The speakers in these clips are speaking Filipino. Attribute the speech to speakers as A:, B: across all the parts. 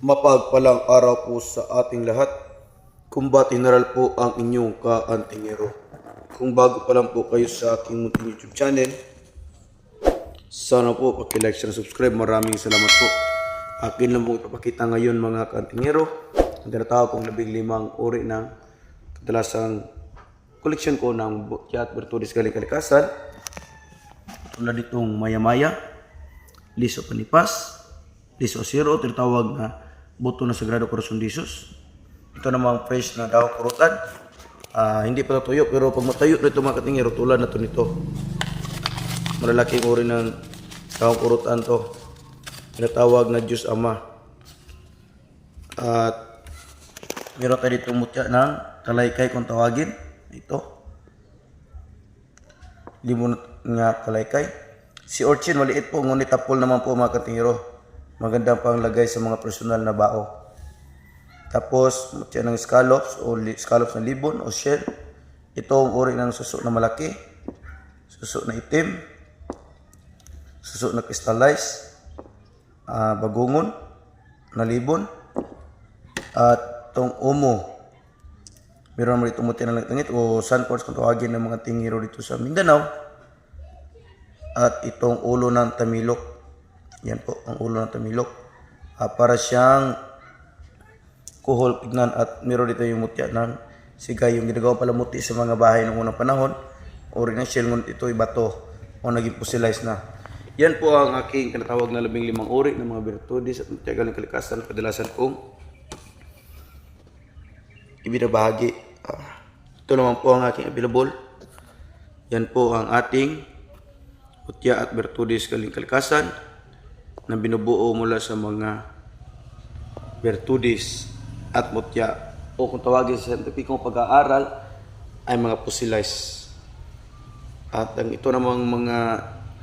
A: Mapagpalang araw po sa ating lahat. Kumbat General po ang inyong kaantingero. Kung bago pa lang po kayo sa aking munting YouTube channel, sana po paki-like, share, subscribe. Maraming salamat po. Akin lang po ipapakita ngayon mga kaantingero. Ang tinatawag kong labing limang uri ng kadalasang koleksyon ko ng Bukya at Bertudis Galing Kalikasan. Tulad itong Maya-Maya, Liso Panipas, Liso Zero, tinatawag na Buto na Sagrado Corazon de Jesus. Ito namang fresh na daw kurutan. Ah, hindi pa natuyo, pero pag matayo na ito mga katingero, tulad na ito nito. Malalaking uri ng daw kurutan to. Tinatawag na Diyos Ama. At meron tayo dito mutya ng kalaykay kung tawagin. Ito. Limon nga kalaykay. Si Orchin, maliit po, ngunit tapol naman po mga katingero. Magandang panglagay sa mga personal na bao. Tapos, mutya ng scallops o scallops na libon o shell. Ito ang uri ng suso na malaki. Suso na itim. Suso na crystallize. ah, bagungon na libon. At itong umo. Meron naman dito mutya ng langit o sunforce kung tawagin ng mga tingiro dito sa Mindanao. At itong ulo ng tamilok. Yan po, ang ulo ng tamilok. Ah, para siyang kuhol pignan at meron dito yung mutya ng sigay yung ginagawa pala muti sa mga bahay ng unang panahon. Ori ng shell ngunit ito ay bato o naging fossilized na. Yan po ang aking kinatawag na labing limang uri ng mga virtudes at mutya galing kalikasan kadalasan kong ibinabahagi. Ah, ito naman po ang aking available. Yan po ang ating Utya at Bertudis Galing Kalikasan na binubuo mula sa mga Bertudis at Mutya o kung tawagin sa scientificong pag-aaral ay mga fossilized. At ang ito namang mga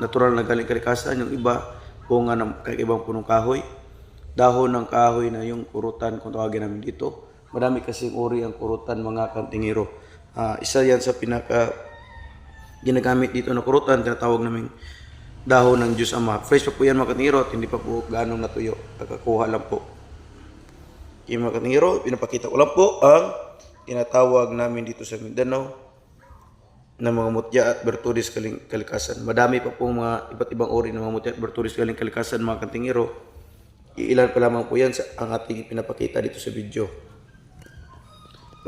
A: natural na galing kalikasan, yung iba bunga ng kakaibang punong kahoy, dahon ng kahoy na yung kurutan kung tawagin namin dito. Marami kasing uri ang kurutan mga kantingero. Ah, isa yan sa pinaka ginagamit dito na kurutan, tinatawag namin dahon ng Diyos Ama. Fresh pa po yan mga katingero at hindi pa po ganong natuyo. Nakakuha lang po. Yung mga pinapakita ko lang po ang tinatawag namin dito sa Mindanao ng mga mutya at bertudis kaling kalikasan. Madami pa pong mga iba't ibang uri ng mga mutya at bertudis kaling kalikasan mga katingero. Iilan pa lamang po yan sa ang ating pinapakita dito sa video.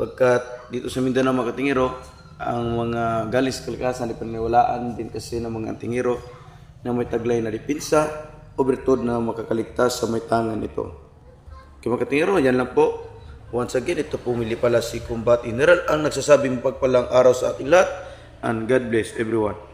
A: Pagkat dito sa Mindanao mga katingero, ang mga galis kalikasan ay paniniwalaan din kasi ng mga tingiro na may taglay na dipinsa o bertud na makakaligtas sa may tangan nito. Katingiro, yan lang po. Once again, ito pumili pala si Combat General ang nagsasabing pagpalang araw sa ating lahat and God bless everyone.